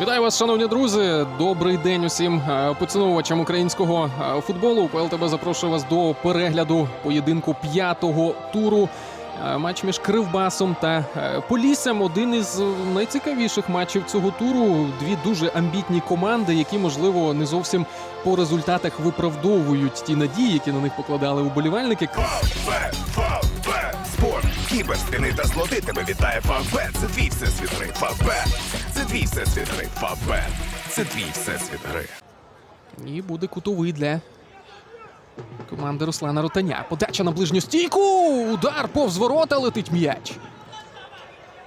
Вітаю вас, шановні друзі. Добрий день усім е, поціновувачам українського е, футболу. ПЛТБ запрошує вас до перегляду поєдинку п'ятого туру. Е, Матч між Кривбасом та Поліссям. Один із найцікавіших матчів цього туру. Дві дуже амбітні команди, які можливо не зовсім по результатах виправдовують ті надії, які на них покладали уболівальники. Спорт, кіберстини та злоти тебе вітає Фавбе. Це твій всесвіт гри. Фавбе, це твій всесвіт гри. Фавбе, це твій всесвіт гри. І буде кутовий для команди Руслана Ротаня. Подача на ближню стійку. Удар повз ворота летить м'яч.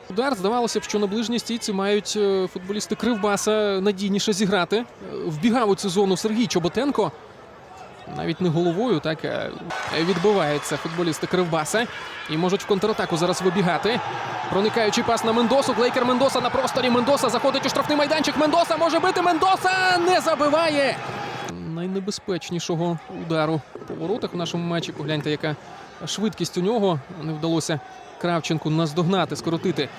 Удар здавалося б, що на ближній стійці мають е, футболісти Кривбаса надійніше зіграти. Е, Вбігав у цю зону Сергій Чоботенко. Навіть не головою, так а відбиваються футболісти Кривбаса і можуть в контратаку зараз вибігати. Проникаючий пас на Мендосу. Глейкер Мендоса на просторі. Мендоса заходить у штрафний майданчик. Мендоса може бити. Мендоса не забиває. Найнебезпечнішого удару по воротах у нашому матчі. Погляньте, яка швидкість у нього. Не вдалося Кравченку наздогнати, скоротити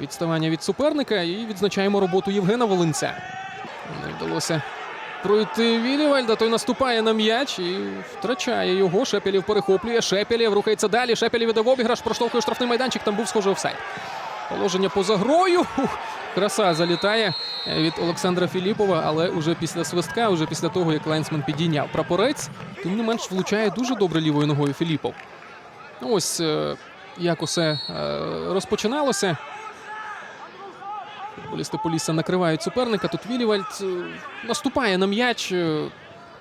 відставання від суперника. І відзначаємо роботу Євгена Волинця. Не вдалося пройти Вілівальда. Той наступає на м'яч і втрачає його. Шепелів перехоплює. Шепелів рухається далі. Шепелів іде в обіграш, проштовхує штрафний майданчик. Там був схожий офсайд. Положення поза грою. Краса залітає від Олександра Філіпова, але уже після свистка, уже після того, як лайнсмен підійняв прапорець, тим не менш влучає дуже добре лівою ногою Філіпов. Ось е, як усе е, розпочиналося. Футболісти Полісся накривають суперника. Тут Вілівальд е, наступає на м'яч. Е,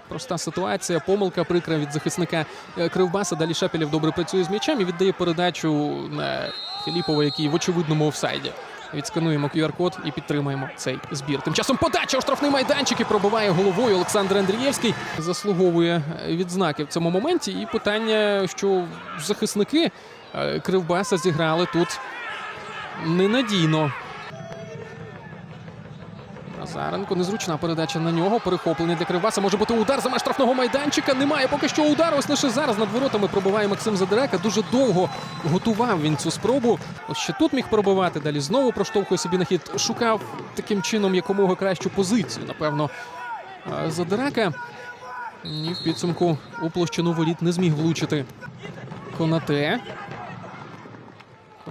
Проста ситуація, помилка прикра від захисника е, Кривбаса. Далі Шепелєв добре працює з м'ячем і віддає передачу на Філіпова, який в очевидному офсайді. Відскануємо QR-код і підтримаємо цей збір. Тим часом подача у штрафний майданчик і пробиває головою Олександр Андрієвський. Заслуговує відзнаки в цьому моменті. І питання, що захисники Кривбаса зіграли тут ненадійно. Назаренко, незручна передача на нього. Перехоплення для Кривбаса. Може бути удар за меж штрафного майданчика. Немає поки що удару. Ось лише зараз над воротами пробиває Максим Задирека. Дуже довго готував він цю спробу. Ось ще тут міг пробивати. Далі знову проштовхує собі на хід. Шукав таким чином якомога кращу позицію. Напевно, е, Задирека. І в підсумку у площину воріт не зміг влучити. Конате.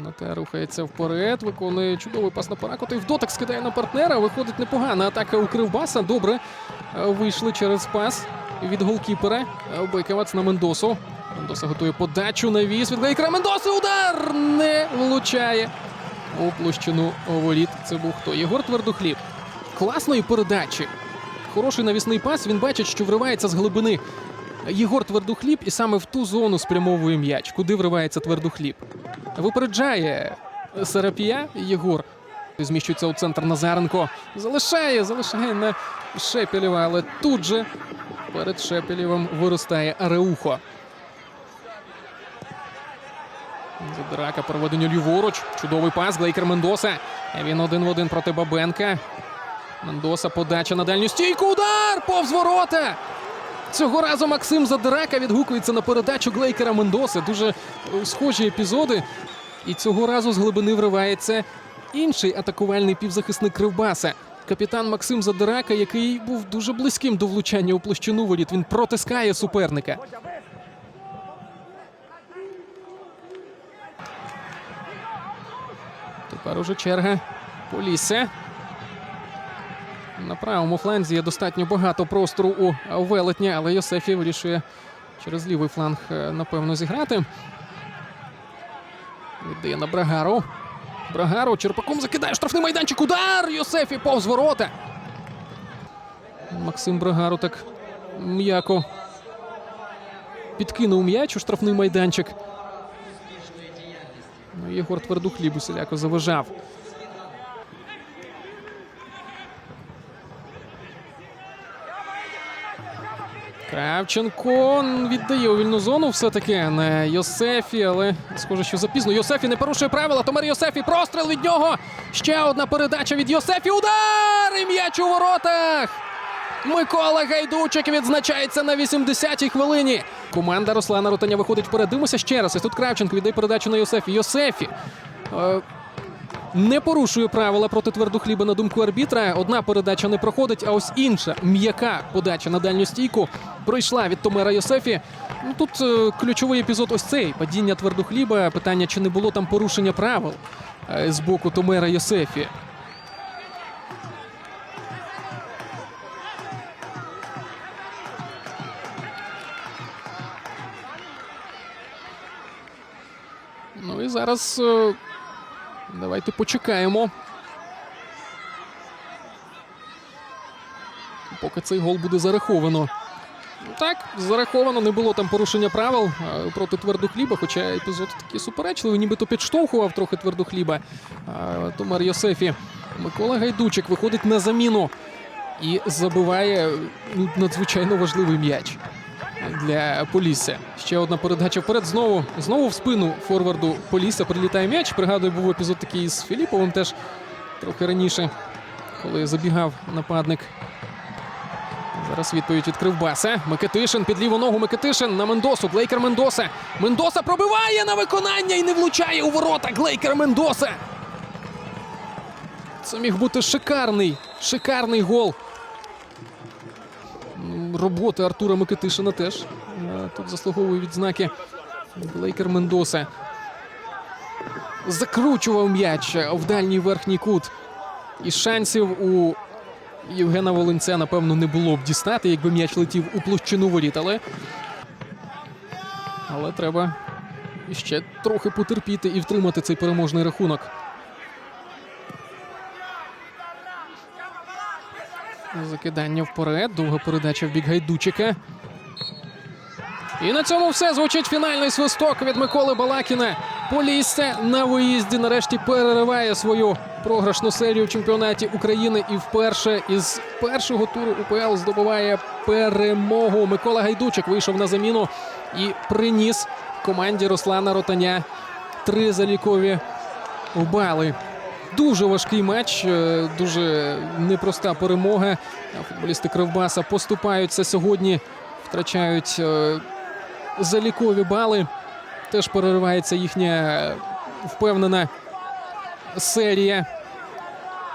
Конате рухається вперед, виконує чудовий пас на Паракота і в дотик скидає на партнера. Виходить непогана атака у Кривбаса. Добре е, вийшли через пас від голкіпера. Е, на Мендосу. Мендоса готує подачу на віз від. Мендоси удар не влучає у площину воріт. Це був хто? Єгор Твердохліб. Класної передачі. Хороший навісний пас. Він бачить, що вривається з глибини. Єгор Твердохліб і саме в ту зону спрямовує м'яч, куди вривається Твердохліб. Випереджає Сарапія Єгор. Зміщується у центр Назаренко. Залишає, залишає на Шепелєва, але тут же перед Шепелєвим виростає Ареухо. Задирака проведення ліворуч. Чудовий пас. Глейкер Мендоса. Він один в один проти Бабенка. Мендоса подача на дальню стійку. Удар! Повз ворота! Цього разу Максим Задирака відгукується на передачу Глейкера Мендоси. Дуже е, схожі епізоди. І цього разу з глибини вривається інший атакувальний півзахисник Кривбаса. Капітан Максим Задирака, який був дуже близьким до влучання у площину воріт. Він протискає суперника. Тепер уже черга Полісся. На правому фланзі є достатньо багато простору у велетня, але Йосефі вирішує через лівий фланг, е, напевно, зіграти. Віддає на Брагару. Брагару Черпаком закидає штрафний майданчик. Удар! Йосефі повз ворота. Максим Брагару так м'яко підкинув м'яч у штрафний майданчик. Ну, Єгор Твердухліб усіляко заважав. Кравченко віддає у вільну зону все-таки на Йосефі, але схоже, що запізно. Йосефі не порушує правила. Томер Йосефі. Простріл від нього. Ще одна передача від Йосефі. Удар! І м'яч у воротах. Микола Гайдучик відзначається на 80-й хвилині. Команда Руслана Ротаня виходить вперед. Дивимося ще раз. Ось тут Кравченко віддає передачу на Йосефі. Йосефі. Не порушує правила проти твердохліба на думку арбітра. Одна передача не проходить, а ось інша м'яка подача на дальню стійку пройшла від Томера Йосефі. Ну тут е, ключовий епізод ось цей падіння твердохліба. Питання, чи не було там порушення правил е, з боку Томера Йосефі. Ну і зараз е, давайте почекаємо. Поки цей гол буде зараховано. Так, зараховано, не було там порушення правил проти твердохліба, хоча епізод такий суперечливий, нібито підштовхував трохи твердохліба. Е, Томар Йосефі. Микола Гайдучик виходить на заміну і забиває надзвичайно важливий м'яч для Полісся. Ще одна передача вперед. Знову знову в спину форварду Полісся прилітає м'яч. Пригадую, був епізод такий з Філіповим теж трохи раніше, коли забігав нападник. Зараз відповідь від Кривбаса. Микитишин під ліву ногу. Микитишин на Мендосу. Глейкер Мендоса. Мендоса пробиває на виконання і не влучає у ворота. Глейкер Мендоса. Це міг бути шикарний, шикарний гол. Роботи Артура Микитишина теж е, тут заслуговує відзнаки. Глейкер Мендоса. Закручував м'яч в дальній верхній кут. І шансів у Євгена Волинця, напевно, не було б дістати, якби м'яч летів у площину воріт, але. Але треба ще трохи потерпіти і втримати цей переможний рахунок. Закидання вперед. Довга передача в бік Гайдучика. І на цьому все звучить фінальний свисток від Миколи Балакіна. Полісся на виїзді нарешті перериває свою програшну серію в чемпіонаті України і вперше із першого туру УПЛ здобуває перемогу. Микола Гайдучик вийшов на заміну і приніс команді Руслана Ротаня три залікові бали. Дуже важкий матч, е, дуже непроста перемога. Футболісти Кривбаса поступаються сьогодні, втрачають е, залікові бали. Теж переривається їхня впевнена серія.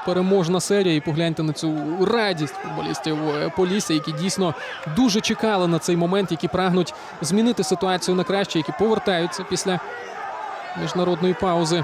Переможна серія. І погляньте на цю радість футболістів е, Полісся, які дійсно дуже чекали на цей момент, які прагнуть змінити ситуацію на краще, які повертаються після міжнародної паузи.